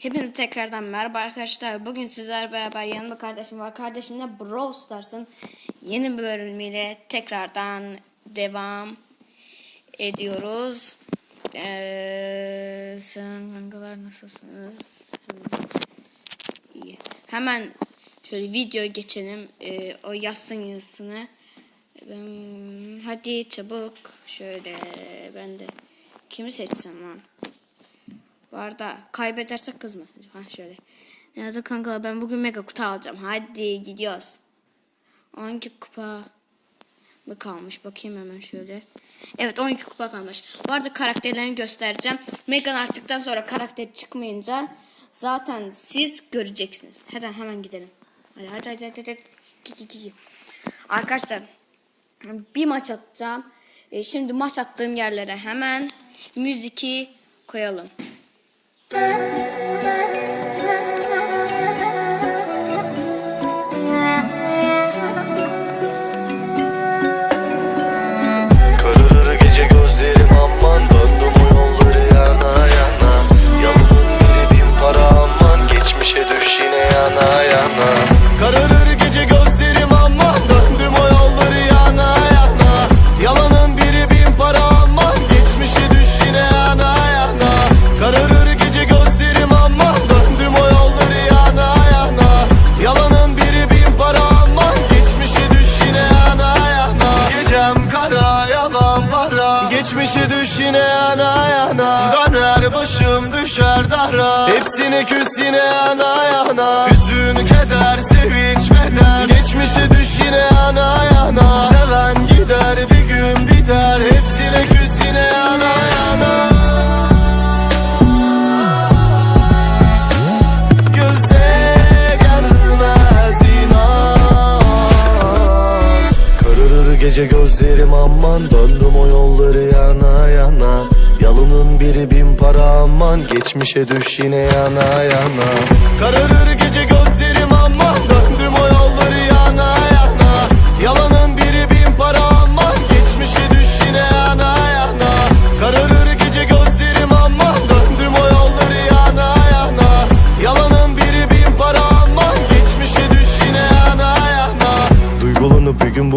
Hepinize tekrardan merhaba arkadaşlar. Bugün sizler beraber yanımda kardeşim var. Kardeşimle Brawl Stars'ın yeni bölümüyle tekrardan devam ediyoruz. Ee, selam kankalar nasılsınız? İyi. Hemen şöyle video geçelim. Ee, o yazsın yazısını. Ben, hadi çabuk. Şöyle ben de kimi seçsem lan? Bu arada kaybedersek kızmasın. Ha şöyle. Nerede kanka ben bugün mega kutu alacağım. Hadi gidiyoruz. 12 kupa mı kalmış? Bakayım hemen şöyle. Evet 12 kupa kalmış. Bu arada karakterlerini göstereceğim. Megan arttıktan sonra karakter çıkmayınca zaten siz göreceksiniz. Hadi hemen gidelim. Hadi hadi hadi hadi. hadi. Ki, ki, ki. Arkadaşlar bir maç atacağım. E, şimdi maç attığım yerlere hemen müziki koyalım. Kararır yana yana. Döner başım düşer dara. Hepsini küs yine yana yana. Hüzün keder sevinç beder Geçmişe düş yine yana yana. Seven gider bir gün biter. Hepsine küs yine yana. Yana gece gözlerim aman Döndüm o yolları yana yana Yalının biri bin para aman Geçmişe düş yine yana yana. Kararır gece gözlerim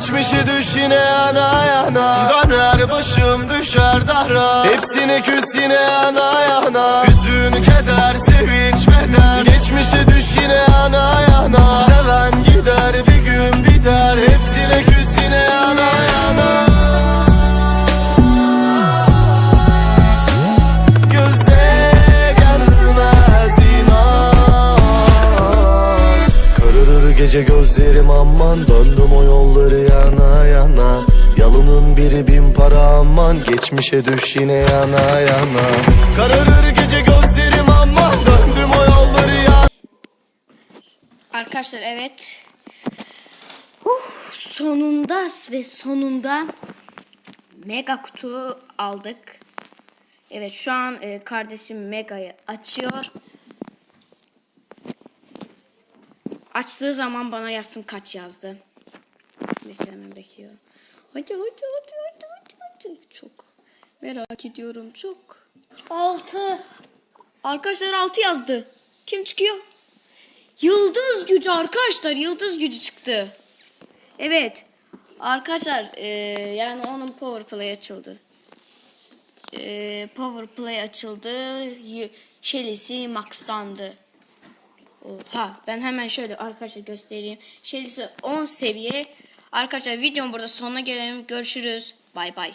para Geçmişe düş yine yana yana. Döner başım düşer dara. Hepsine küs yine yana yana. Hüzün keder sevinç beder gözlerim aman Döndüm o yolları yana yana Yalının biri bin para aman Geçmişe düş yine yana yana Kararır gece gözlerim aman Döndüm o yolları yana Arkadaşlar evet. Huh, sonunda ve sonunda mega kutu aldık. Evet şu an e, kardeşim megayı açıyor. Açtığı zaman bana yazsın kaç yazdı. Beklemem bekliyorum. Hadi hadi hadi hadi hadi hadi. Çok merak ediyorum çok. 6. Arkadaşlar 6 yazdı. Kim çıkıyor? Yıldız gücü arkadaşlar. Yıldız gücü çıktı. Evet. Arkadaşlar e, yani onun power play açıldı. E, power play açıldı. Shelly'si max'tandı. Oha ben hemen şöyle arkadaşlar göstereyim. Shelly'si 10 seviye. Arkadaşlar videom burada sonuna gelelim. Görüşürüz. Bay bay.